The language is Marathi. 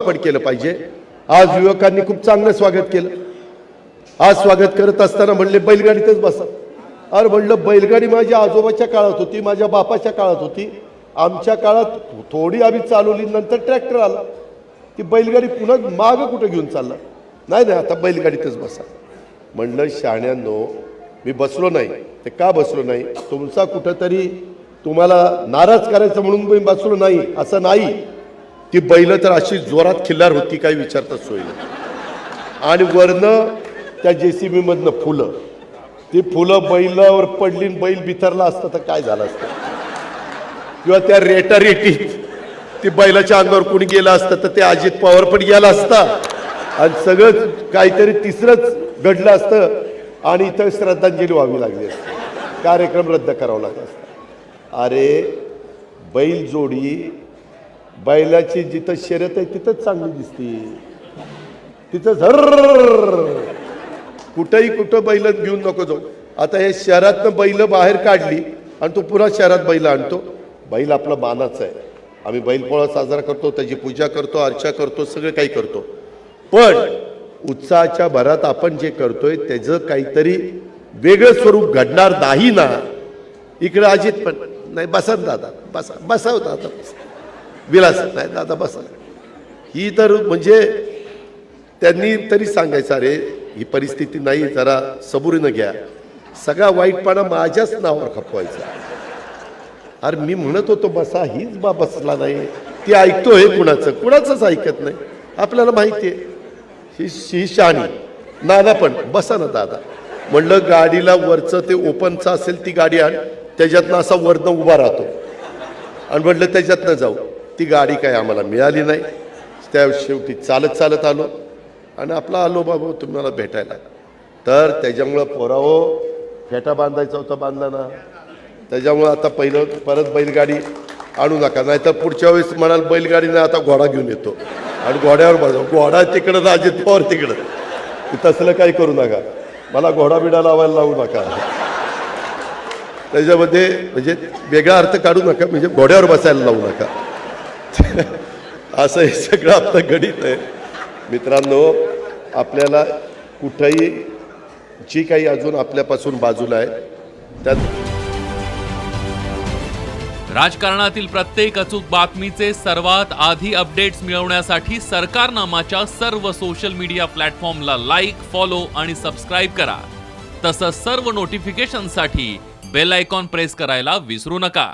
आपण केलं पाहिजे. आज युवकांनी खूप चांगलं स्वागत केलं. आज स्वागत करत असताना म्हणले बैलगाडीतच बसा. अरे म्हणलं बैलगाडी माझ्या आजोबाच्या काळात होती माझ्या बापाच्या काळात होती. आमच्या काळात थोडी आम्ही चालवली नंतर ट्रॅक्टर आला. ती बैलगाडी पुन्हा मागं कुठं घेऊन चालला? नाही नाही आता बैलगाडीतच बसा. म्हणलं शहाण्यांनो मी बसलो नाही. ते का बसलो नाही? तुमचा कुठंतरी तुम्हाला नाराज करायचं म्हणून मी बसलो नाही. असं नाही. ती बैल तर अशी जोरात खिल्लार होती काही विचारतात सोयी नाही. आणि वरनं त्या जे सी मधनं फुलं. ती फुलं बैलावर पडली बैल बिथरला असतं तर काय झालं असतं? किंवा त्या रेटा रेटीत ती बैलाच्या अंगावर कोणी गेलं असतं तर ते अजित पवार पण गेला असता. आणि सगळं काहीतरी तिसरंच घडलं असतं आणि इथं श्रद्धांजली व्हावी लागली असते. कार्यक्रम रद्द करावा लागला असता. अरे बैल जोडी बैलाची जिथं शर्यत आहे तिथंच चांगली दिसते. तिथं झर. कुठंही कुठं बैल घेऊन नको जाऊ. आता हे शहरातनं बैल बाहेर काढली आणि तो पुन्हा शहरात बैल आणतो. बैल आपला मानाचा आहे. आम्ही बैलपोळा साजरा करतो त्याची पूजा करतो अर्चा करतो सगळं काही करतो. पण उत्साहाच्या भरात आपण जे करतोय त्याचं काहीतरी वेगळं स्वरूप घडणार नाही ना. इकडं अजित पण नाही बसा दादा बसा बसाव आता. बसा विलास नाही दादा बसा. ही तर म्हणजे त्यांनी तरी सांगायचं अरे ही परिस्थिती नाही जरा सबुरीनं घ्या. सगळा वाईटपणा माझ्याच नावावर खपवायचा. अरे मी म्हणत होतो बसा हीच बा बसला नाही. ती ऐकतोय कुणाचं कुणाचंच ऐकत नाही. आपल्याला माहिती आहे. ही ही शहाणी. नाना पण बसा ना दादा. म्हणलं गाडीला वरचं ते ओपनचं असेल ती गाडी आण त्याच्यातनं असा वरनं उभा राहतो. आणि म्हटलं त्याच्यातनं जाऊ. ती गाडी काय आम्हाला मिळाली नाही. त्या शेवटी चालत चालत आलो आणि आपला आलो बाबा तुम्हाला भेटायला. तर त्याच्यामुळं पोराओ फेटा बांधायचा होता बांधला ना त्याच्यामुळं आता पहिलं परत बैलगाडी आणू नका. नाहीतर पुढच्या वेळेस म्हणाल बैलगाडीने आता घोडा घेऊन येतो. आणि घोड्यावर बसा. घोडा तिकडं ना अजित पवार तिकडं तसलं काही करू नका. मला घोडा बिडा लावायला लावू नका. त्याच्यामध्ये म्हणजे वेगळा अर्थ काढू नका. म्हणजे घोड्यावर बसायला लावू नका. असं हे सगळं आपलं गणित आहे. मित्रांनो आपल्याला कुठंही जी काही अजून आपल्यापासून बाजूला आहे त्यात राजकारणातील प्रत्येक अचूक बातमीचे सर्वात आधी अपडेट्स मिळवण्यासाठी सरकारनामाच्या सर्व सोशल मीडिया प्लॅटफॉर्मला लाईक फॉलो आणि सबस्क्राईब करा. तसंच सर्व नोटिफिकेशनसाठी बेल आयकॉन प्रेस करायला विसरू नका.